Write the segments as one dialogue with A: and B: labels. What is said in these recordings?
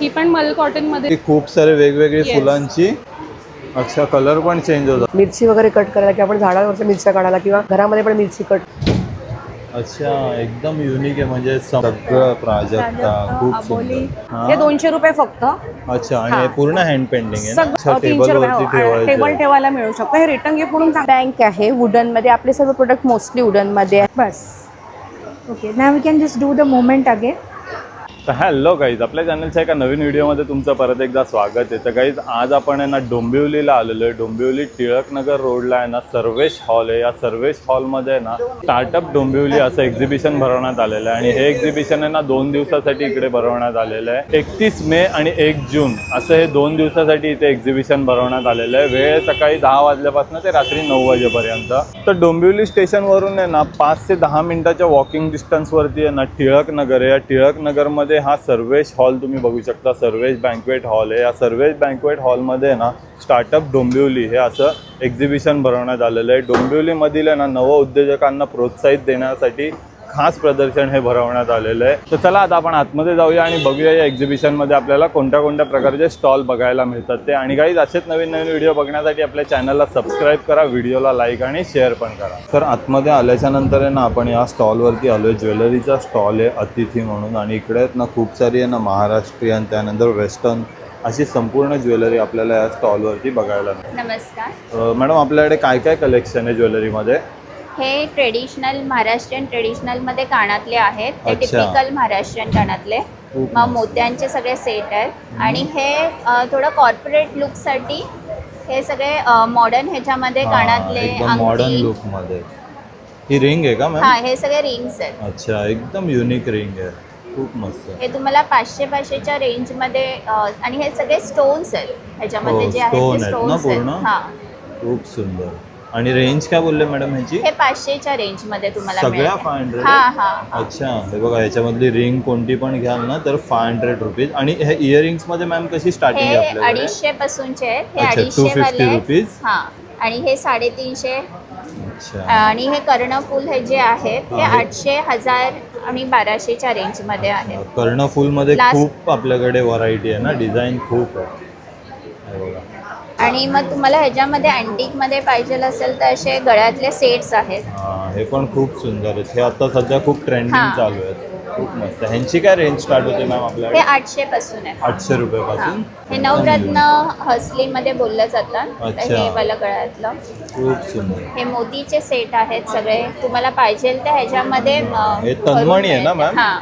A: ही पण मल
B: कॉटनमध्ये खूप सारे वेगवेगळी
A: Yes.
B: फुलांची. अच्छा कलर पण चेंज होतात
C: मिरची वगैरे कट करायला किंवा आपण झाडावरच्या मिरच्या काढायला किंवा घरामध्ये पण मिरची कट
B: अच्छा एकदम युनिक आहे. म्हणजे सगळं प्राजक्ता खूप सुंदर.
D: हे.
B: हा.
D: दोनशे रुपये फक्त.
B: अच्छा आणि हे. पूर्ण हँड पेंटिंग आहे ना? अच्छा
D: सगळं तीनशे
B: टेबल
D: रुपये हो, टेबल
B: ठेवायचं.
D: ठेवायला मिळू शकतं. हे रिटर्न गिफ्ट म्हणून बँक आहे वुडनमध्ये. आपले सर्व प्रोडक्ट मोस्टली वुडनमध्ये आहे.
E: बस. Okay now we can just do the movement again.
B: तर हॅलो गाईज आपल्या चॅनलच्या एका नवीन व्हिडिओमध्ये तुमचं परत एकदा स्वागत आहे. तर गाईज आज आपण आहे ना डोंबिवलीला आलेलो आहे. डोंबिवली टिळकनगर रोडला आहे ना सर्वेश हॉल आहे. या सर्वेश हॉलमध्ये आहे ना स्टार्टअप डोंबिवली असं एक्झिबिशन भरवण्यात आलेलं आहे. आणि हे एक्झिबिशन आहे ना दोन दिवसासाठी इकडे भरवण्यात आलेलं आहे. एकतीस मे आणि एक जून असं हे दोन दिवसासाठी इथे एक्झिबिशन भरवण्यात आलेलं आहे. वेळ सकाळी दहा वाजल्यापासून ते रात्री नऊ वाजेपर्यंत. तर डोंबिवली स्टेशनवरून आहे ना पाच ते दहा मिनिटाच्या वॉकिंग डिस्टन्सवरती आहे ना टिळक नगर आहे. या टिळक नगरमध्ये हा सर्वेश हॉल तुम्ही बघू शकता. सर्वेश बँकवेट हॉल आहे. या सर्वेश बँकवेट हॉलमध्ये ना स्टार्टअप डोंबिवली हे असं एक्झिबिशन भरवण्यात आलेलं आहे. डोंबिवलीमधील आहे ना नव उद्योजकांना प्रोत्साहित देण्यासाठी खास प्रदर्शन हे भरवण्यात आलेलं आहे. तर चला आता आपण आतमध्ये जाऊया आणि बघूया या एक्झिबिशनमध्ये आपल्याला कोणत्या कोणत्या प्रकारचे स्टॉल बघायला मिळतात ते. आणि काही असेच नवीन नवीन व्हिडिओ बघण्यासाठी आपल्या चॅनलला सबस्क्राईब करा व्हिडिओला लाईक आणि शेअर पण करा. तर आतमध्ये आल्याच्यानंतर आहे ना आपण या स्टॉलवरती आलो आहे ज्वेलरीचा स्टॉल आहे अतिथी म्हणून. आणि इकडे आहेत ना खूप सारी आहे ना महाराष्ट्रीयन त्यानंतर वेस्टर्न अशी संपूर्ण ज्वेलरी आपल्याला या स्टॉलवरती बघायला मिळते.
F: नमस्कार.
B: मॅडम आपल्याकडे काय काय कलेक्शन आहे ज्वेलरीमध्ये?
F: हे ट्रेडिशनल महाराष्ट्रीयन ट्रेडिशनलमध्ये कानातले आहेत. ते
B: अच्छा.
F: टिपिकल महाराष्ट्रीयन कानातले.
B: खूप
F: मग
B: मस्त.
F: मोत्यांचे सगळे सेट आहेत. आणि हे अ, थोडं कॉर्पोरेट लुकसाठी हे सगळे मॉडर्न ह्याच्यामध्ये कानातले
B: मॉडर्न
F: अंगठी.
B: लुकमध्ये. ही रिंग आहे का
F: हा
B: मॅम
F: हे सगळे रिंग्स आहेत.
B: अच्छा एकदम युनिक रिंग आहे. खूप मस्त.
F: हे तुम्हाला पाचशे पाचशेच्या रेंजमध्ये अ, आणि हे सगळे स्टोन्स आहेत. ह्याच्यामध्ये
B: हो,
F: जे आहेत
B: stone
F: ते
B: आहेत ना
F: स्टोन्स आहेत.
B: पूर्ण?
F: हा.
B: खूप सुंदर. आणि रेंज काय बोलले मॅडम ह्याची?
F: हे पाचशेच्या रेंजमध्ये तुम्हाला
B: सगळ्या
F: मिळेल.
B: फाय हंड्रेड
F: हा हा.
B: अच्छा हे बघा ह्याच्यामधली रिंग कोणती पण घ्याल ना तर फाय हंड्रेड रुपीज आणि हे इयरिंग्समध्ये मॅम कशी स्टार्टिंग
F: हे
B: आहे आपल्याकडे?
F: अडीचशे पासूनचे आहेत. हे
B: अच्छा,
F: अडीचशे
B: 250
F: वाले आहेत.
B: रुपीज?
F: हा. आणि हे साडेतीनशे.
B: अच्छा.
F: आणि हे कर्णफूल हे जे आहेत हे
B: आहे.
F: आठशे हजार आणि बाराशेच्या रेंजमध्ये आहेत.
B: कर्णफूल मध्ये
F: Last-
B: खूप आपल्याकडे व्हरायटी आहे ना डिझाईन खूप आहे.
F: आणि मग तुम्हाला ह्याच्यामध्ये अँटिकमध्ये पाहिजे असेल तर असे गळ्यातले सेट्स आहेत.
B: हा हे पण खूप सुंदर आहेत. हे आता सध्या खूप ट्रेंडिंग
F: हा.
B: चालू आहेत. खूप मस्त. ह्यांची काय रेंज स्टार्ट होते मॅम
F: हे
B: आपल्याकडे
F: आठशे पासून आहे.
B: आठशे
F: हा.
B: रुपयापासून?
F: हे. नवरत्न हसली मध्ये बोललं जातं. तर
B: अच्छा.
F: हे वाला गळ्यातलं.
B: खूप सुंदर.
F: हे मोतीचे सेट आहेत सगळे. तुम्हाला पाहिजे तर ह्याच्यामध्ये अं,
B: हे तन्मणी आहे ना. मॅम?
F: हा.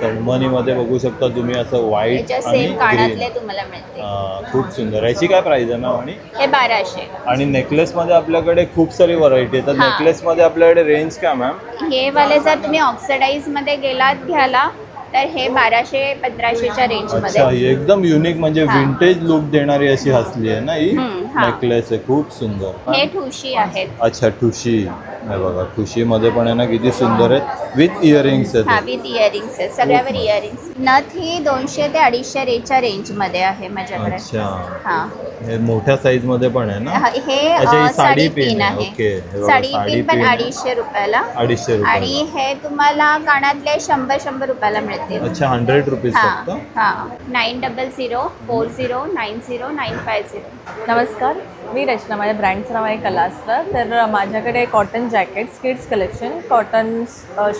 B: तन्मनी मध्ये बघू शकता तुम्ही असं व्हाईट आणि
F: सेम कानातले
B: ग्रीन
F: तुम्हाला मिळते
B: खूप सुंदर. याची काय प्राइस आहे मॅम आणि?
F: हे बाराशे.
B: आणि नेकलेस मध्ये आपल्याकडे खूप सारी व्हरायटी आहे. तर
F: हा.
B: नेकलेस मध्ये आपल्याकडे रेंज काय मॅम
F: हे वाले जर तुम्ही ऑक्सिडाईजमध्ये गेलात घ्यायला तर हे बाराशे पंधराशेच्या रेंज
B: अच्छा
F: मध्ये.
B: ही एकदम युनिक म्हणजे
F: हा.
B: विंटेज लुक देणारी अशी हसली आहे ना ही?
F: हम्म, हा.
B: नेकलेस आहे खूप सुंदर.
F: हे ठुशी आहेत.
B: अच्छा ठुशी. हे बघा ठुशी मध्ये पण आहे ना किती सुंदर आहेत. विथ इयरिंग्स
F: हा
B: आहेत
F: विथ इयरिंग्स आहेत. सगळ्यावर इयरिंग्स नथ ही दोनशे ते अडीचशे रेंजच्या रेंजमध्ये आहे माझ्याकडे.
B: अच्छा.
F: हा.
B: हे मोठ्या साईजमध्ये पण आहे ना?
F: हा,
B: अच्छा,
F: अ,
B: साडी पिन आहे.
F: आहे.
B: ओके, हे बघा,
F: साडी पिन पण. अडीचशे रुपयाला.
B: अडीचशे रुपये
F: आणि हे तुम्हाला कानातले शंभर शंभर रुपयाला मिळतील
B: अच्छा हंड्रेड रुपीज
F: हा
B: फक्त?
F: हा. Nine double zero four zero nine zero nine five zero
D: नमस्कार मी रचना. माझ्या ब्रँडचं नाव आहे कलास्त्र तर माझ्याकडे cotton jackets kids collection cotton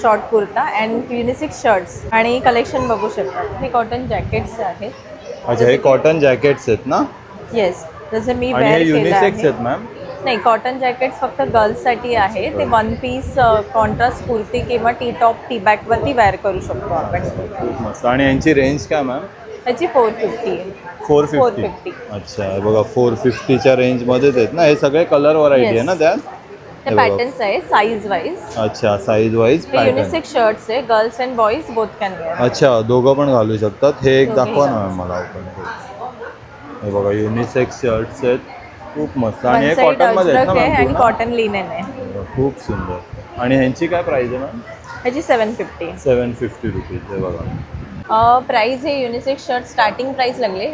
D: short kurta and unisex shirts आणि कलेक्शन बघू शकतात हे कॉटन जॅकेट्स आहेत.
B: अच्छा हे कॉटन जॅकेट्स आहेत ना?
D: येस जसं मी
B: हे युनिसेक्स
D: आहे.
B: आहेत मॅम
D: नाही कॉटन जॅकेट्स फक्त गर्ल्ससाठी आहे. ते वन पीस कॉन्ट्रास्ट कुर्ती किंवा टी टॉप टी बॅकवरती वेअर करू शकतो आपण.
B: खूप मस्त. आणि यांची रेंज काय मॅम
D: त्याची फोर फिफ्टी आहे.
B: Four fifty
D: 450.
B: अच्छा बघा फोर फिफ्टीच्या रेंजमध्येच आहेत ना? हे सगळे कलर व्हरायटी आहे
D: Yes.
B: ना त्यात?
D: ते
B: बघा.
D: पॅटर्न्स आहे साईज वाईज
B: अच्छा size wise pattern
D: unisex shirts आहे girls and boys both can wear
B: अच्छा दोघं पण घालू शकतात. हे एक
D: दोघेही
B: दाखवा ना
D: घालू
B: मॅम मला ओपन हे बघा युनिसेक्स शर्ट्स आहेत. खूप मस्त. आणि हे कॉटनमध्ये
D: आणि? कॉटन लिनेन आहे.
B: खूप सुंदर. आणि ह्यांची काय प्राइस आहे मॅम?
D: ह्याची seven fifty
B: seven fifty rupees हे बघा.
D: प्राईस हे युनिसेक्स शर्ट स्टार्टिंग प्राईस लागले.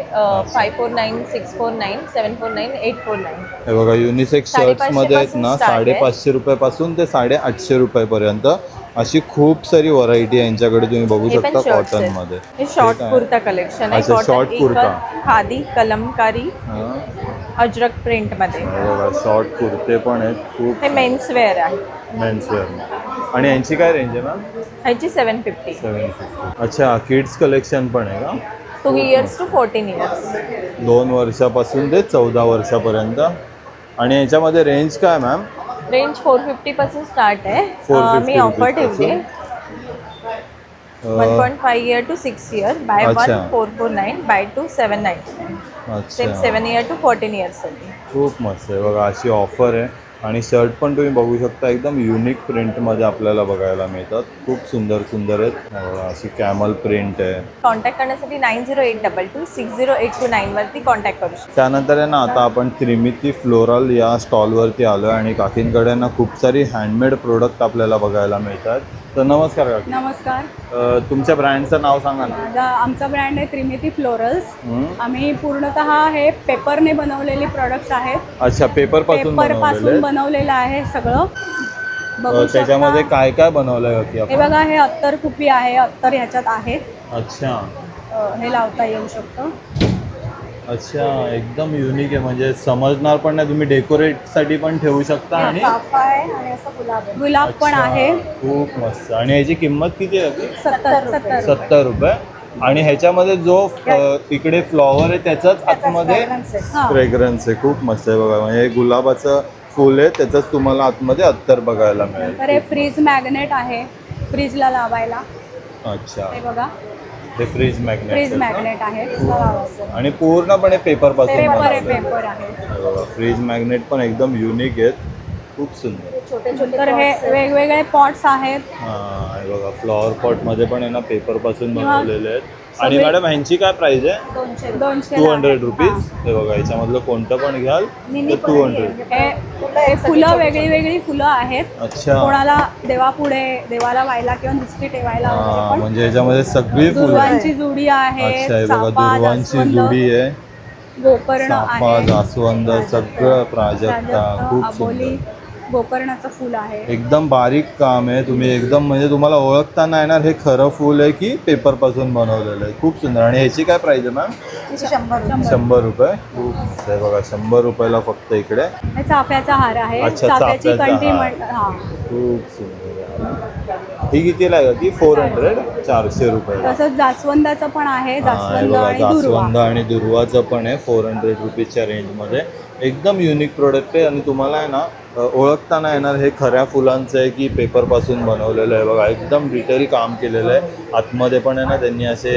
D: Five four nine six four nine seven four nine eight four nine
B: हे बघा युनिसेक्स शर्ट्स
D: साडेपाचशे
B: मध्ये आहेत ना. साडेपाचशे रुपयापासून ते साडेआठशे रुपयापर्यंत अशी खूप सारी व्हरायटी आहे. यांच्याकडे तुम्ही बघू शकता कॉटन. मध्ये.
D: हे शॉर्ट. कुर्ता कलेक्शन आहे.
B: short कुर्ता.
D: खादी कलमकारी. अजरक
B: प्रिंटमध्ये. शॉर्ट कुर्ते पण आहेत. खूप
D: हे मेन्स वेअर आहे.
B: मेन्सवेअर आणि यांची काय रेंज आहे मॅम
D: ह्याची सेवन फिफ्टी
B: सेवन फिफ्टी अच्छा किड्स कलेक्शन पण आहे का?
D: Two years two fourteen years
B: दोन वर्षापासून ते चौदा वर्षापर्यंत. आणि याच्यामध्ये रेंज काय मॅम
D: रेंज फोर फिफ्टी पासून स्टार्ट आहे
B: 450
D: अं, मी ऑफर. ठेवली one point five year two six year by. One four four nine by two seven nine same seven year two fourteen इयर्ससाठी
B: खूप मस्त आहे. बघा अशी ऑफर आहे. आणि शर्ट पण तुम्ही बघू शकता एकदम युनिक प्रिंटमध्ये आपल्याला बघायला मिळतात. खूप सुंदर सुंदर आहेत. अशी कॅमल प्रिंट आहे.
D: कॉन्टॅक्ट करण्यासाठी nine zero eight double two six zero eight two नाईनवरती contact करू शकता.
B: त्यानंतर आहे ना आता आपण त्रिमिती फ्लोरल या स्टॉलवरती आलो आहे आणि काकींकडे ना खूप सारी हँडमेड प्रोडक्ट आपल्याला बघायला मिळतात. तर नमस्कार काकी.
A: नमस्कार.
B: तुमच्या ब्रँडचं नाव सांगा ना.
A: आमचा ब्रँड आहे त्रिमिती फ्लोरल्स? आम्ही पूर्णतः हे पेपरने बनवलेली प्रोडक्ट्स आहेत.
B: अच्छा पेपरपासून
A: पेपर
B: बनवलेले
A: आहे सगळं. बघू
B: त्याच्यामध्ये
A: शकता.
B: काय काय बनवलंय काकी
A: हे
B: आपण
A: बघा हे अत्तर कुपी आहे. अत्तर ह्याच्यात आहे.
B: अच्छा.
A: अ, हे लावता येऊ शकतं.
B: अच्छा एकदम युनिक आहे. म्हणजे समजणार पण नाही. तुम्ही डेकोरेटसाठी पण ठेवू शकता आणि?
A: चाफा आहे आणि असं गुलाब आहे. गुलाब पण
B: अच्छा,
A: आहे.
B: खूप मस्त. आणि याची किंमत किती आहे?
A: सत्तर सत्तर
B: सत्तर रुपये. आणि ह्याच्यामध्ये जो अ, इकडे फ्लॉवर आहे त्याचाच आतमध्ये. फ्रेग्रन्स आहे. खूप मस्त आहे बघा. म्हणजे हे गुलाबाचं फुल आहे त्याचंच तुम्हाला आतमध्ये अत्तर बघायला मिळेल.
A: तर हे फ्रीज मॅग्नेट आहे. फ्रीजला लावायला.
B: अच्छा.
A: हे बघा.
B: हे फ्रीज मॅग्नेट
A: फ्रीज मॅग्नेट आहे. लावायचं.
B: आणि पूर्णपणे पेपरपासून
A: पेपर आहे
B: बनवलंय.
A: पेपर आहे.
B: फ्रीज मॅग्नेट पण एकदम युनिक आहेत. खूप सुंदर.
A: तर हे वेगवेगळे पॉट्स आहेत.
B: हा हे बघा फ्लॉवर पॉटमध्ये पण आहे ना पेपरपासून
A: किंवा
B: बनवलेले आहेत. आणि
A: सगळे-
B: मॅडम ह्यांची काय प्राइस आहे?
A: दोनशे दोनशे
B: टू हंड्रेड रुपीज हे. बघा याच्यामधलं कोणतं पण घ्याल तर टू हंड्रेड
A: हे हे फुलं वेगळी वेगळी फुलं आहेत.
B: अच्छा.
A: कोणाला देवापुढे देवाला व्हायला किंवा नुसती ठेवायला
B: हा
A: पण
B: म्हणजे याच्यामध्ये सगळी फुलं
A: दुर्वांची जुडी आहे
B: अच्छा हे बघा
A: चाफा,
B: दुर्वांची
A: जास्वंद,
B: जुडी आहे.
A: गोकर्ण
B: चाफा
A: आहे.
B: जास्वंद सगळं प्राजक्ता खूप सुंदर.
A: गोकर्णाचं फूल आहे.
B: एकदम बारीक काम आहे तुम्ही एकदम म्हणजे तुम्हाला ओळखता नाही येणार हे खरं फुल आहे की पेपरपासून बनवलेलं आहे. खूप सुंदर. आणि ह्याची काय प्राइस आहे मॅम? शंभर रुपये. खूप मस्त आहे बघा शंभर रुपयाला फक्त इकडे.
A: चाफ्याचा हार आहे.
B: अच्छा,
A: चाफ्याची
B: खूप सुंदर आहे. ही कितीला आहे ती फोर हंड्रेड चारशे रुपये
A: तसंच जास्वंदाचं पण आहे. जास्वंद आणि
B: दुर्वाचं पण आहे. फोर हंड्रेड रुपीजच्या रेंजमध्ये एकदम युनिक प्रोडक्ट आहे आणि तुम्हाला आहे ना अ, ओळखता नाही येणार हे खऱ्या फुलांचं आहे की पेपरपासून बनवलेलं आहे. बघा एकदम डिटेल काम केलेलं आहे. आतमध्ये पण आहे ना त्यांनी असे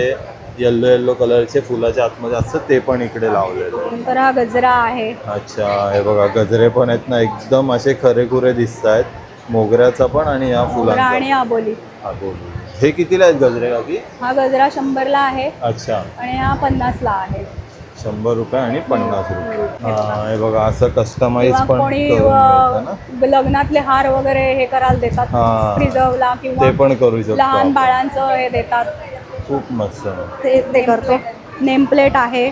B: येल्लो येल्लो कलरचे फुलाच्या आतमध्ये असतं ते पण इकडे लावलेलं
A: नंतर हा गजरा आहे.
B: अच्छा हे बघा गजरे पण आहेत ना एकदम असे खरेखुरे दिसत आहेत. मोगऱ्याचा पण आणि या
A: मोगरा आणि
B: फुलांचा
A: आबोली.
B: हा, बोल. हे कितीला आहेत गजरे काकी?
A: हा गजरा शंभरला आहे.
B: अच्छा.
A: आणि हा पन्नासला आहे.
B: शंभर रुपये आणि पन्नास रुपये. हा हे बघा असं कस्टमाइज
A: किंवा
B: पण
A: कोणी
B: करून मिळतं ना.
A: अ, लग्नातले हार वगैरे हे करायला देतात
B: हा.
A: प्रिझर्वला
B: ते
A: किंवा
B: पण करू शकतो
A: लहान
B: आपण.
A: बाळांचं हे देतात.
B: खूप मस्त.
A: ते ते करतो. नेमप्लेट आहे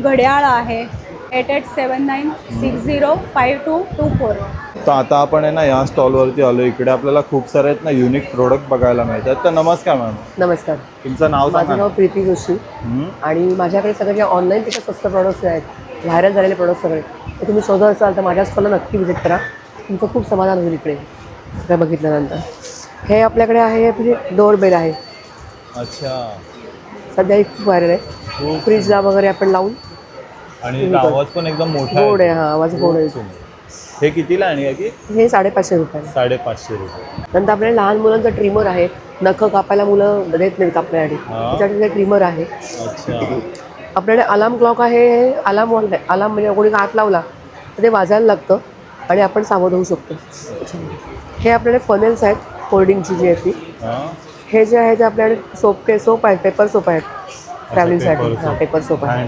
A: घड्याळ आहे eight eight seven nine six zero five two two four.
B: तर आता आपण आहे ना या स्टॉलवरती आलो. इकडे आपल्याला खूप सारे आहेत ना युनिक प्रोडक्ट बघायला मिळतात. तर नमस्कार मॅम
C: नमस्कार.
B: तुमचं नाव सांगा.
C: माझं नाव. प्रीती जोशी.
B: हं?
C: आणि माझ्याकडे सगळे जे ऑनलाईन त्याचे स्वस्त प्रॉडक्ट्स आहेत व्हायरल झालेले प्रॉडक्ट सगळे ते तुम्ही शोधत असाल तर माझ्या स्टॉलला नक्की व्हिजिट करा. तुमचं खूप समाधान होईल इकडे. सगळं बघितल्यानंतर. हे आपल्याकडे आहे म्हणजे डोअर बेल आहे.
B: अच्छा.
C: सध्या ही खूप व्हायरल आहे.
B: खूप
C: फ्रीजला वगैरे आपण लावून
B: आणि आवाज पण एकदम मोठा
C: गोड आहे हा आवाज गोड आहे.
B: हे कितीला आणि की
C: हे साडेपाचशे रुपये
B: साडेपाचशे रुपये.
C: नंतर आपल्याला लहान मुलांचं ट्रिमर आहे. नखं कापायला मुलं देत नाहीत कापण्यासाठी.
B: हा.
C: त्याच्यासाठी ट्रिमर आहे.
B: अच्छा.
C: आपल्याकडे अलार्म क्लॉक आहे अलार्म वॉल आहे अलार्म म्हणजे कोणी हात लावला तर ते वाजायला लागतं आणि आपण सावध होऊ शकतो. हे आपल्याकडे फनेल्स आहेत कोल्डिंगची जी आहे ती.
B: हा.
C: हे जे आहे ते आपल्याकडे सोप के सोप आहेत पेपर सोप आहेत. ट्रॅव्हलिंगसाठी हां. पेपर सोप आहे.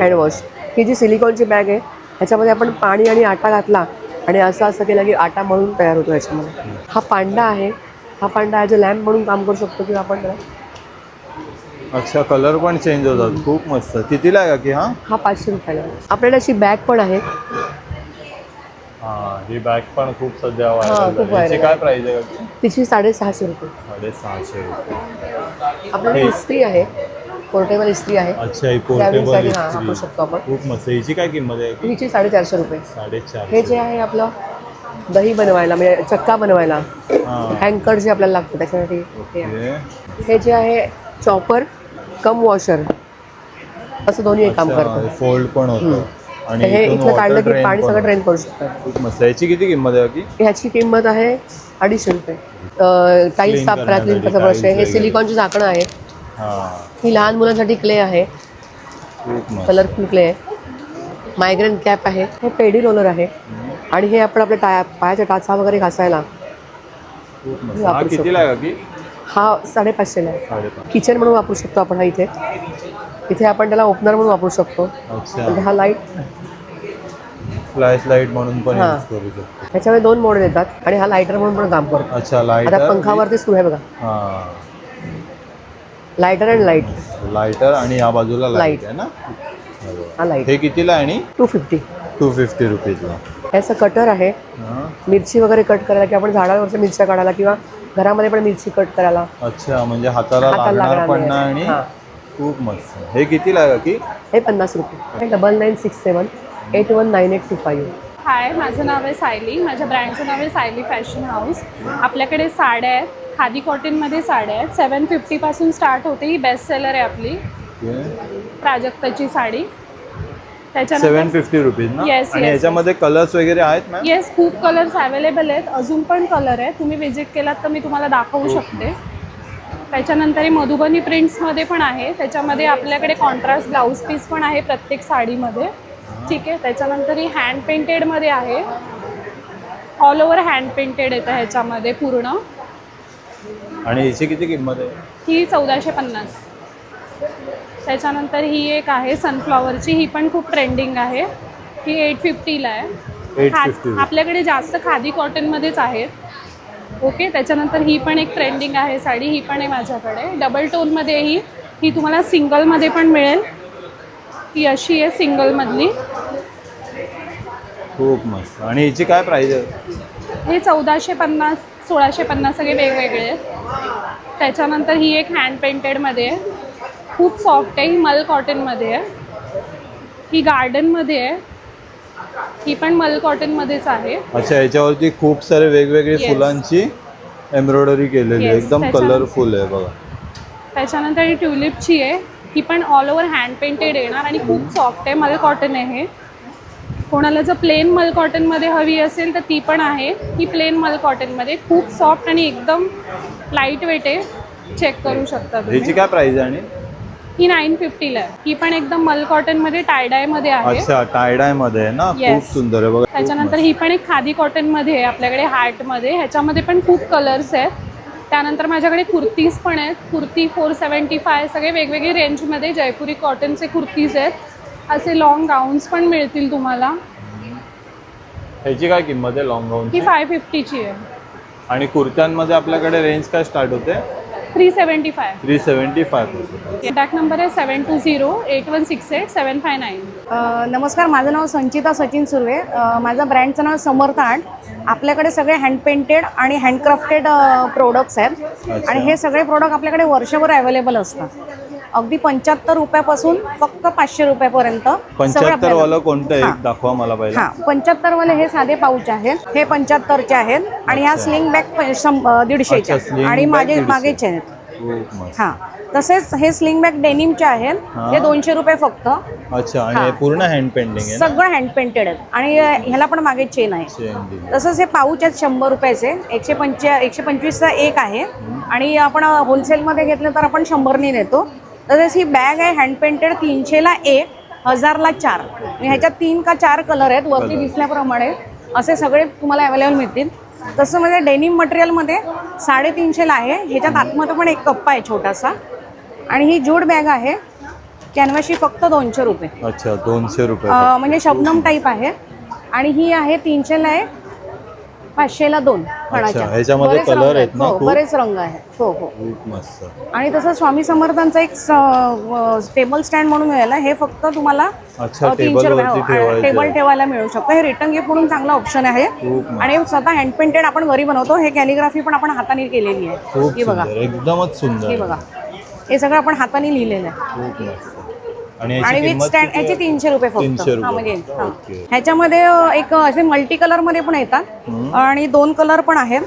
C: हँडवॉश ही जी सिलिकॉनची बॅग आहे ह्याच्यामध्ये आपण पाणी आणि आटा घातला आणि असं असं केलं की आटा मळून तयार होतो ह्याच्यामध्ये हा पांडा आहे. हा पांडा ॲज अ लॅम्प म्हणून काम करू शकतो किंवा आपण त्याला
B: अच्छा कलर पण चेंज होतात. खूप मस्त. कितीला आहे का हा?
C: हा पाचशे रुपयाला. आहे. आपल्याकडे अशी बॅग पण आहे.
B: हा ही बॅग पण खूप सध्या काय. प्राइस आहे
C: तिची साडेसहाशे रुपये.
B: साडेसहाशे रुपये.
C: आपल्याकडे
B: हे-
C: इस्त्री आहे. पोर्टेबल इस्त्री आहे.
B: अच्छा ही
C: पोर्टेबलसाठी हा वापरू शकतो आपण.
B: खूप मस्त. हिची काय किंमत आहे?
C: हिची साडेचारशे रुपये. हे
B: साडेचार
C: जे आहे आपलं दही बनवायला म्हणजे चक्का बनवायला
B: हा.
C: हँकर जे आपल्याला लागतं त्याच्यासाठी हे आहे.
B: ओके.
C: हे जे आहे चॉपर कम वॉशर. असं दोन्ही एक काम करतं.
B: हे फोल्ड पण होतं. आणि
C: हे
B: इथून
C: इथलं काढलं
B: water
C: की
B: drain
C: पाणी
B: पण
C: सगळं
B: होतं.
C: करू शकतात.
B: खूप मस्त. आहे. याची किती किंमत आहे की
C: ह्याची किंमत आहे अडीचशे रुपये. टाईल्स
B: Clean
C: साफ करा क्लीन
B: करण्यासाठी
C: करायचा ब्रश आहे हे
B: वगैरे.
C: सिलिकॉनची झाकणं आहे.
B: हा.
C: लहान मुलांसाठी क्ले आहे. कलरफुल क्ले आहे. मायग्रेन कॅप आहे. हे पेडी रोलर आहे. आणि हे आपण आपल्या टाया पायाच्या टाचा वगैरे घासायला. वापरू
B: हा
C: शकतो. हा साडेपाचशेला आहे. किचन म्हणून वापरू शकतो आपण हा इथे. इथे आपण त्याला ओपनर म्हणून वापरू शकतो.
B: अच्छा.
C: म्हणजे हा लाइट
B: फ्लॅश लाइट म्हणून पण
C: हा. ह्याच्यामध्ये दोन मोड येतात आणि हा लायटर म्हणून पण काम करतो.
B: अच्छा लाईटर
C: आता पंखावरती सुरू आहे बघा. लायटर अँड लाइट
B: लायटर आणि या बाजूला लाइट
C: Light.
B: आहे ना?
C: हा लाइट
B: हे कितीला आहे आणि?
C: टू फिफ्टी
B: टू फिफ्टी रुपीजला
C: याचं कटर आहे.
B: हा.
C: मिरची वगैरे कट करायला किंवा आपण झाडावरच्या मिरच्या काढायला किंवा घरामध्ये पण मिरची कट करायला.
B: अच्छा म्हणजे हाताला
C: हाताला
B: लागणार
C: लागणार
B: पण
C: नाही.
B: नाही आणि
C: हा.
B: खूप मस्त. हे कितीला आहे का की
C: हे पन्नास रुपये. Double nine six seven eight one nine eight two five
A: hi माझं नाव आहे सायली. माझ्या ब्रँडचं नाव आहे सायली फॅशन हाऊस. आपल्याकडे साड्या आहेत. खादी कॉटनमध्ये साड्या आहेत. सेवन फिफ्टीपासून स्टार्ट होते. ही बेस्ट सेलर आहे आपली. प्राजक्ताची साडी.
B: सेवन फिफ्टी रुपीज ना?
A: Yes,
B: आणि
A: yes,
B: याच्यामध्ये कलर्स वगैरे आहेत मॅम
A: येस खूप कलर्स अवेलेबल आहेत. अजून पण कलर आहे तुम्ही विजिट केलात तर मी तुम्हाला दाखवू शकते. त्याच्यानंतर हे मधुबनी प्रिंट्समध्ये पण आहे. त्याच्यामध्ये आपल्याकडे कॉन्ट्रास्ट ब्लाऊज पीस पण आहे प्रत्येक साडीमध्ये. ठीक आहे. त्याच्यानंतर ही हँड पेंटेडमध्ये आहे. ऑल ओव्हर हँड पेंटेड येतं ह्याच्यामध्ये पूर्ण.
B: आणि हिची किती किंमत आहे?
A: ही चौदाशे पन्नास. त्याच्यानंतर ही एक आहे सनफ्लॉवरची ही पण खूप ट्रेंडिंग आहे. ही एट फिफ्टीला आहे.
B: 850
A: खा- आपल्याकडे जास्त खादी कॉटनमध्येच आहेत ओके त्याच्यानंतर ही पण एक ट्रेंडिंग आहे साडी ही पण आहे माझ्याकडे. डबल टोनमध्ये ही ही तुम्हाला सिंगलमध्ये पण मिळेल. ही अशी आहे सिंगलमधली
B: खूप मस्त. आणि हिची काय प्राइस आहे?
A: हे चौदाशे पन्नास. सोळाशे पन्नास सगळे वेगवेगळे आहेत. त्याच्यानंतर ही एक हँड पेंटेडमध्ये आहे. खूप सॉफ्ट आहे ही मल कॉटनमध्ये आहे. ही गार्डनमध्ये आहे. ही पण मल कॉटनमध्येच आहे.
B: अच्छा याच्यावरती खूप सारे वेगवेगळी
A: Yes.
B: फुलांची एम्ब्रॉयडरी केलेली आहे.
A: Yes,
B: एकदम
A: त्याच्यानंतर-
B: कलरफुल आहे बघा.
A: त्याच्यानंतर ही ट्युलिपची आहे. ही पण ऑल ओव्हर हँड पेंटेड येणार आणि खूप सॉफ्ट आहे. मल कॉटन आहे हे. कोणाला जर प्लेन मल कॉटनमध्ये हवी असेल तर ती पण आहे. ही प्लेन मल कॉटनमध्ये खूप सॉफ्ट आणि एकदम लाइट वेट आहे. चेक करू शकता तुम्ही.
B: काय प्राइस आहे आणि?
A: ही नाईन फिफ्टीला आहे. ही पण एकदम मल कॉटनमध्ये टायडायमध्ये आहे.
B: अच्छा टायडायमध्ये आहे ना? खूप. सुंदर आहे बघा. खूप
A: त्याच्यानंतर
B: मस्त.
A: ही पण एक खादी कॉटनमध्ये आहे आपल्याकडे हार्टमध्ये. ह्याच्यामध्ये पण खूप कलर्स आहेत. त्यानंतर माझ्याकडे कुर्तीज पण आहेत. कुर्ती फोर सेवन्टी फाय सगळे वेगवेगळे रेंजमध्ये जयपुरी कॉटनचे कुर्तीज आहेत. असे लॉंग गाऊन्स पण मिळतील तुम्हाला.
B: ह्याची काय किंमत आहे लॉंग
A: ही
B: गाऊनची
A: फाय फिफ्टीची आहे.
B: आणि कुर्त्यांमध्ये आपल्याकडे रेंज काय स्टार्ट होते?
A: Three seventy five
B: three seventy five
A: contact number आहे seven two zero eight one six eight seven five nine
E: अ, नमस्कार माझं नाव संचिता सचिन सुर्वे. अ, माझं ब्रँडचं नाव समर्थ आर्ट आपल्याकडे सगळे हँड पेंटेड आणि हँडक्राफ्टेड प्रोडक्ट्स आहेत. आणि हे सगळे प्रोडक्ट आपल्याकडे वर्षभर अवेलेबल असतात. अगदी पंच्याहत्तर रुपयापासून फक्त पाचशे रुपयापर्यंत
B: पंच्याहत्तर वाला कोणतं. एक दाखवा मला पहिला.
E: हां पंच्याहत्तर वाले हे साधे पाऊच आहेत. हे पंच्याहत्तरचे आहेत आणि ह्या स्लिंग बॅग दीडशेच्या
B: sling
E: आणि
B: दीडशे.
E: मागेचे आहेत. हां तसेच हे स्लिंग बॅग डेनिमचे आहेत.
B: हां.
E: दोनशे रुपये फक्त.
B: अच्छा आणि. पूर्ण हँड पेंटिंग
E: सगळं हँड पेंटेड आहेत. आणि ह्याला पण मागे चेन आहे. तसंच हे पाऊच आहेत शंभर रुपयाचे. एकशे पंच्या एकशे पंचवीसचा एक आहे. आणि आपण होलसेलमध्ये घेतलं तर आपण शंभरनी देतो तसेच ही बॅग आहे हँड पेंटेड तीनशेला एक हजारला चार. ह्याच्यात तीन का चार कलर आहेत वरती दिसल्याप्रमाणे. असे सगळे तुम्हाला अवेलेबल मिळतील. तसं म्हणजे डेनिम मटेरियलमध्ये साडेतीनशेला आहे. ह्याच्यात आतमध्ये पण एक कप्पा आहे छोटासा. आणि ही जूड बॅग आहे. कॅनव्हाशी फक्त दोनशे रुपये.
B: अच्छा दोनशे रुपये.
E: म्हणजे शबनम टाईप आहे. आणि ही आहे तीनशेला आहे पाचशेला दोन
B: ह्याच्यामध्ये
E: बरेच
B: color
E: रंग
B: आहेत. ना
E: हो
B: खूप?
E: बरेच रंग आहेत. हो हो.
B: खूप मस्त.
E: आणि तसं स्वामी समर्थांचा एक टेबल स्टँड म्हणून मिळाला. हे फक्त तुम्हाला
B: अच्छा,
E: तीनशे
B: टेबलवरती
E: रुपये- हो,
B: ठेवायचं.
E: टेबल ठेवायला मिळू शकतो. हे रिटर्न गिफ्ट म्हणून चांगला ऑप्शन आहे.
B: खूप.
E: आणि स्वतः हँड पेंटेड आपण घरी बनवतो. हे कॅलिग्राफी पण आपण हाताने केलेली आहे.
B: खूप
E: ही बघा.
B: सुंदर एकदमच सुंदर.
E: हे बघा. हे सगळं आपण हाताने लिहिलेलं आहे.
B: खूप मस्त. आणि
E: विथ
B: किंमत
E: स्टँड याची? तीनशे रुपये फक्त.
B: तीनशे
E: हा, म्हणजे
B: रुपये
E: हा.
B: ओके.
E: ह्याच्यामध्ये अ, एक असे मल्टी कलरमध्ये पण येतात. आणि दोन कलर पण आहेत.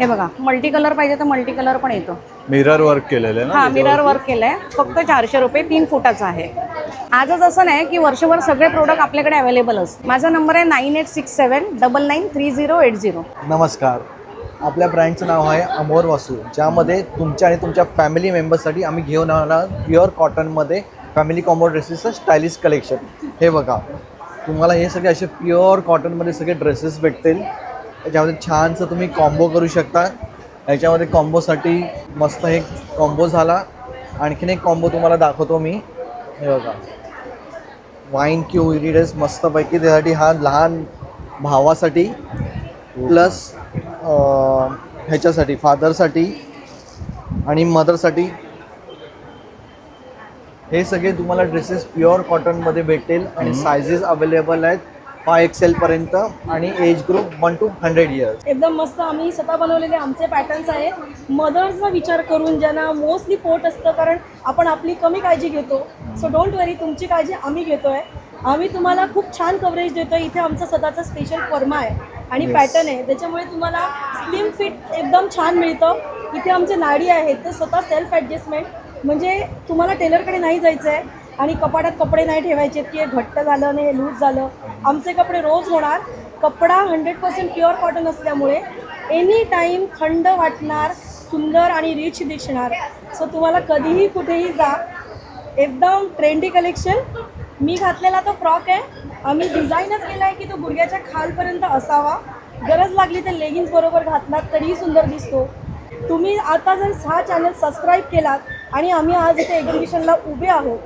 E: हे बघा मल्टी कलर पाहिजे तर मल्टी कलर पण येतो.
B: मिरर वर्क केलेलं आहे ना
E: हा मिरर वर्क केलंय. फक्त चारशे रुपये तीन फुटाचा आहे. आजच असं नाही की वर्षभर सगळे प्रोडक्ट आपल्याकडे अवेलेबल असतात माझा नंबर आहे nine eight six seven double nine three zero eight zero
G: नमस्कार. आपल्या ब्रँडचं नाव आहे अमोर वासू ज्यामध्ये तुमच्या आणि तुमच्या फॅमिली मेंबर्ससाठी आम्ही घेऊन आला प्युअर कॉटनमध्ये फॅमिली कॉम्बो ड्रेसेसचं स्टायलिश कलेक्शन. हे बघा. तुम्हाला हे सगळे असे प्युअर कॉटनमध्ये सगळे ड्रेसेस भेटतील. याच्यामध्ये छानसं तुम्ही कॉम्बो करू शकता. याच्यामध्ये कॉम्बोसाठी मस्त एक कॉम्बो झाला. आणखीन एक कॉम्बो तुम्हाला दाखवतो मी. हे बघा. वाईन क्यू ड्रेस मस्तपैकी त्यासाठी हा लहान भावासाठी प्लस ह्याच्यासाठी फादरसाठी आणि मदरसाठी हे सगळे तुम्हाला ड्रेसेस प्युअर कॉटनमध्ये भेटेल आणि सायझेस अवेलेबल आहेत फाय एक्सेलपर्यंत आणि age group one two hundred years
H: एकदम मस्त आम्ही स्वतः बनवलेले आमचे पॅटर्न्स आहेत. मदर्सचा विचार करून ज्यांना मोस्टली पोट असतं कारण आपण आपली कमी काळजी घेतो. सो डोंट वरी तुमची काळजी आम्ही घेतोय. आम्ही तुम्हाला खूप छान कव्हरेज देतो इथे आमचा स्वतःचा स्पेशल फर्मा आहे आणि पॅटर्न आहे. त्याच्यामुळे तुम्हाला स्लिम फिट एकदम छान मिळतं. इथे आमचे नाडी आहेत ते स्वतः सेल्फ ॲडजस्टमेंट म्हणजे तुम्हाला टेलरकडे नाही जायचं आहे आणि कपाटात कपडे नाही ठेवायचे की हे घट्ट झालं नाही हे लूज झालं. आमचे कपडे रोज होणार. कपडा हंड्रेड पर्सेंट प्युअर कॉटन असल्यामुळे एनी टाईम थंड वाटणार सुंदर आणि रिच दिसणार. सो तुम्हाला कधीही कुठेही जा. एकदम ट्रेंडी कलेक्शन मी घातलेला तो फ्रॉक आहे. आम्ही डिझाईनच केला आहे की तो गुडघ्याच्या खालपर्यंत असावा. गरज लागली तर लेगिन्स बरोबर घातलात तरीही सुंदर दिसतो. तुम्ही आता जर हा चॅनल सबस्क्राईब केलात आणि आम्ही आज इथे एक्झिबिशनला उभे आहोत.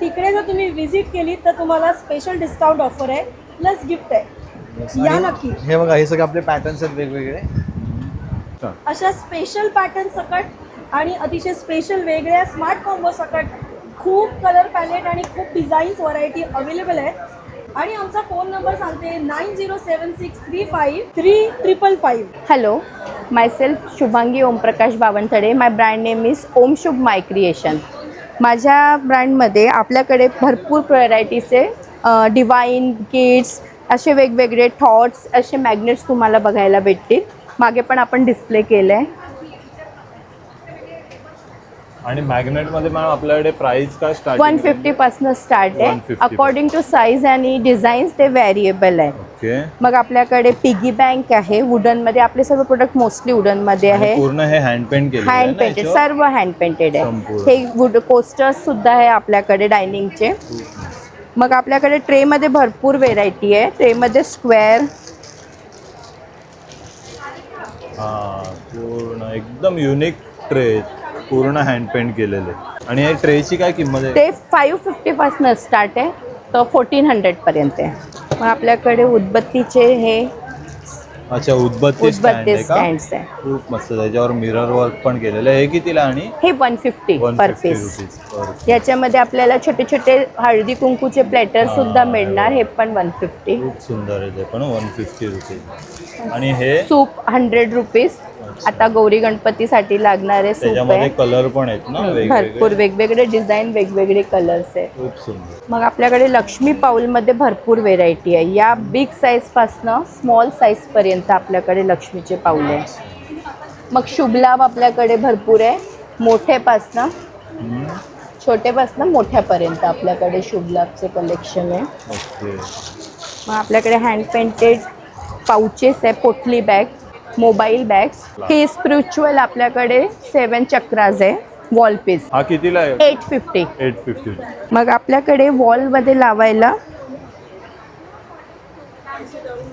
H: तिकडे जर तुम्ही व्हिजिट केली तर तुम्हाला स्पेशल डिस्काउंट ऑफर आहे प्लस गिफ्ट आहे. या नक्की.
G: हे बघा हे सगळे आपले पॅटर्न्स आहेत वेगवेगळे.
H: अशा स्पेशल पॅटर्न सकट आणि अतिशय स्पेशल वेगळ्या स्मार्ट कॉम्बो सकट. खूप कलर पॅलेट आणि खूप डिझाईन्स व्हरायटी अवेलेबल आहेत आणि आमचा फोन नंबर सांगते nine zero seven six three five three triple five
I: hello myself Shubhangi Omprakash Bawanthade my brand name is Om Shubh my creation माझ्या ब्रँडमध्ये आपल्याकडे भरपूर व्हरायटीचे डिवाईन किट्स असे वेगवेगळे थॉट्स असे मॅग्नेट्स तुम्हाला बघायला भेटतील. मागे पण आपण डिस्प्ले केलं आहे
B: आणि मॅग्नेटमध्ये मॅम आपल्याकडे प्राइस काय स्टार्ट
I: वन फिफ्टीपासनं स्टार्ट आहे.
B: 150
I: अकॉर्डिंग टू साईज आणि डिझाईन्स ते व्हेरिएबल आहे.
B: ओके
I: मग आपल्याकडे पिगी बँक आहे. वुडनमध्ये आपले सर्व प्रोडक्ट मोस्टली वुडनमध्ये आहे.
B: पूर्ण हे हँड पेंट केलं
I: हँड पेंटेड सर्व हँड पेंटेड आहे.
B: संपूर्ण.
I: हे वुड कोस्टर्स सुद्धा आहे आपल्याकडे डायनिंगचे मग आपल्याकडे ट्रेमध्ये भरपूर व्हेरायटी आहे. ट्रेमध्ये स्क्वेअर
B: हा पूर्ण. एकदम युनिक ट्रे पूर्ण हँड पेंट केलेले. आणि हे ट्रेची काय किंमत आहे?
I: ते फाईव्ह फिफ्टीपासनं स्टार्ट आहे. तर फोर्टीन हंड्रेडपर्यंत आहे. मग आपल्याकडे उदबत्तीचे हे
B: अच्छा उदबत्ती स्टँड
I: उदबत्ती
B: आहे का?
I: स्टँड्स आहे.
B: खूप मस्त. त्याच्यावर मिरर वर्क पण केलेलं आहे. हे कितीला आणि?
I: हे one fifty per
B: fifty
I: piece
B: rupees
I: याच्यामध्ये आपल्याला छोटे छोटे हळदी कुंकूचे प्लेटर सुद्धा मिळणार. हे. पण वन फिफ्टी
B: खूप सुंदर आहे ते पण वन फिफ्टी रुपीज आणि हे?
I: सूप हंड्रेड रुपीज आता गौरी गणपतीसाठी लागणारे सूप
B: त्याच्यामध्ये
I: आहे.
B: कलर पण आहेत ना
I: भरपूर
B: वेगवेगळे.
I: वेगवेगळे डिझाईन वेगवेगळे कलर्स आहे
B: खूप सुंदर.
I: मग आपल्याकडे लक्ष्मी पाऊलमध्ये भरपूर व्हेरायटी आहे. या बिग साईजपासनं स्मॉल साईजपर्यंत आपल्याकडे लक्ष्मीचे पाऊल आहे. मग शुभलाभ आपल्याकडे भरपूर आहे. मोठेपासनं छोटेपासनं मोठ्यापर्यंत आपल्याकडे शुभलाभचे कलेक्शन आहे.
B: ओके.
I: मग आपल्याकडे हँड पेंटेड पाउचेस आहे पोटली बॅग मोबाईल बॅग्स. हे स्पिरिच्युअल आपल्याकडे सेवन चक्राज आहे वॉल पीस
B: हा कितीला आहे?
I: एट फिफ्टी
B: एट फिफ्टी
I: मग आपल्याकडे वॉलमध्ये लावायला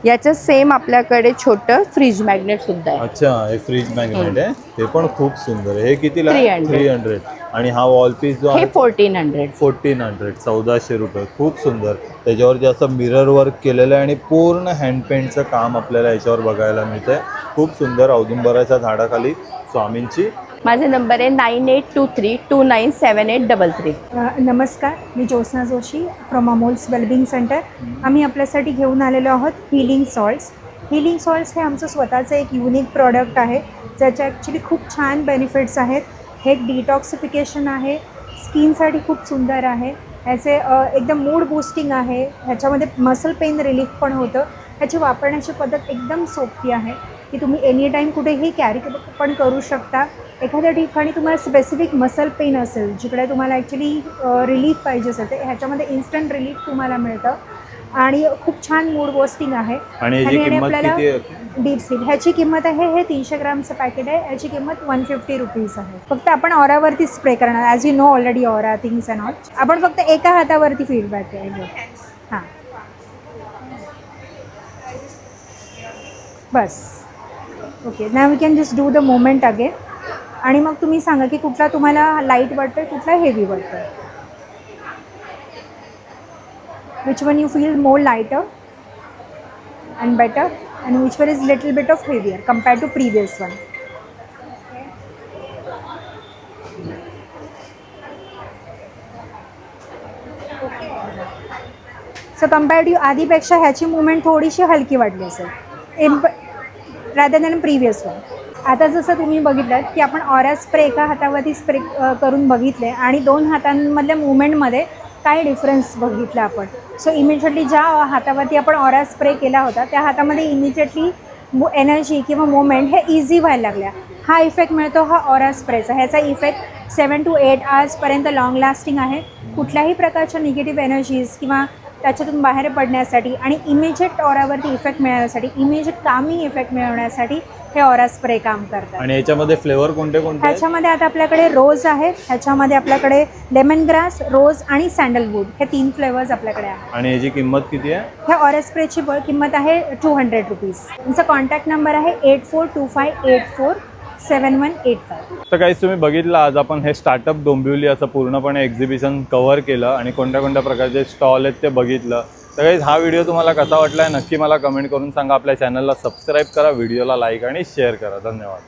I: याचं सेम आपल्याकडे छोटं फ्रीज मॅग्नेट सुद्धा आहे.
B: अच्छा हे फ्रीज मॅग्नेट आहे. ते पण खूप सुंदर आहे. हे कितीला?
I: 300.
B: थ्री हंड्रेड आणि हा वॉल पीस जो आहे
I: फोर्टीन हंड्रेड
B: फोर्टीन हंड्रेड चौदाशे रुपये. खूप सुंदर. त्याच्यावरती असं मिरर वर्क केलेलं आहे आणि पूर्ण हँडपेंटचं काम आपल्याला याच्यावर बघायला मिळतंय. खूप सुंदर औदुंबराच्या झाडाखाली स्वामींची
I: माझा नंबर आहे nine eight two three two nine seven eight double three.
J: नमस्कार मी Jyotna Joshi from Amol's wellbeing centre आम्ही आपल्यासाठी घेऊन आलेलो आहोत हिलिंग सॉल्ट्स हिलिंग सॉल्ट्स हे आमचं स्वतःचं एक युनिक प्रॉडक्ट आहे ज्याच्या ॲक्च्युली खूप छान बेनिफिट्स आहेत. हे एक डिटॉक्सिफिकेशन आहे स्किनसाठी खूप सुंदर आहे. ह्याचे एकदम मूड बूस्टिंग आहे. ह्याच्यामध्ये मसल पेन रिलीफ पण होतं. ह्याची वापरण्याची पद्धत एकदम सोपी आहे. की तुम्ही एनी टाईम कुठेही कॅरी पण करू शकता. एखाद्या ठिकाणी तुम्हाला स्पेसिफिक मसल पेन असेल जिकडे तुम्हाला ॲक्च्युली रिलीफ पाहिजे असेल तर ह्याच्यामध्ये इन्स्टंट रिलीफ तुम्हाला मिळतं. आणि खूप छान मूड बॉस्टिंग आहे.
B: आणि
J: आपल्याला डीप स्लीप ह्याची किंमत आहे हे तीनशे ग्रामचं पॅकेट आहे. ह्याची किंमत वन फिफ्टी रुपीज आहे. फक्त आपण ऑरावरती स्प्रे करणार. As you know already aura things and all आपण फक्त एका हातावरती फीडबॅक आहे. हां. बस. ओके ना we can just do the moment again आणि मग तुम्ही सांगा की कुठला तुम्हाला लाइट वाटतोय कुठला हेवी वाटतं आहे which one you feel more lighter and better? And which one is little bit of heavier compared to previous one? So compare to आधीपेक्षा ह्याची मुवमेंट थोडीशी हलकी वाटली असेल. इम्प रादर दॅन प्रिव्हियस वन आता जसं तुम्ही बघितलं की आपण ऑरा स्प्रे एका हातावरती स्प्रे करून बघितले आणि दोन हातांमधल्या मुवमेंटमध्ये काय डिफरन्स बघितला आपण. सो इमिजिएटली ज्या हातावरती आपण ऑरा स्प्रे केला होता त्या हातामध्ये इमिजिएटली एनर्जी किंवा मुवमेंट हे इझी व्हायला लागल्या. हा इफेक्ट मिळतो हा ऑरा स्प्रेचा ह्याचा इफेक्ट सेवन टू एट आवर्सपर्यंत लाँग लास्टिंग आहे. कुठल्याही प्रकारच्या निगेटिव्ह एनर्जीज किंवा त्याच्यातून बाहेर पडण्यासाठी आणि इमिजिएट ऑरावरती इफेक्ट मिळवण्यासाठी इमिजिएट कामिंग इफेक्ट मिळवण्यासाठी हे ऑरा स्प्रे काम करतात.
B: आणि याच्यामध्ये फ्लेवर कोणते कोणते?
J: ह्याच्यामध्ये आता आपल्याकडे रोज आहे ह्याच्यामध्ये आपल्याकडे लेमन ग्रास रोज आणि सँडलवूड हे तीन फ्लेवर्स आपल्याकडे आहेत.
B: आणि याची किंमत किती आहे?
J: ह्या ऑरेज स्प्रेची किंमत आहे टू हंड्रेड रुपीज तुमचा कॉन्टॅक्ट नंबर आहे eight four two five eight four seven one eight five
B: तर काहीच तुम्ही बघितलं आज आपण हे स्टार्टअप डोंबिवली असं पूर्णपणे एक्झिबिशन कव्हर केलं आणि कोणत्या कोणत्या प्रकारचे स्टॉल आहेत ते बघितलं. तर काहीच हा व्हिडिओ तुम्हाला कसा वाटला आहे नक्की मला कमेंट करून सांगा. आपल्या चॅनलला सबस्क्राईब करा व्हिडिओला लाईक आणि शेअर करा. धन्यवाद.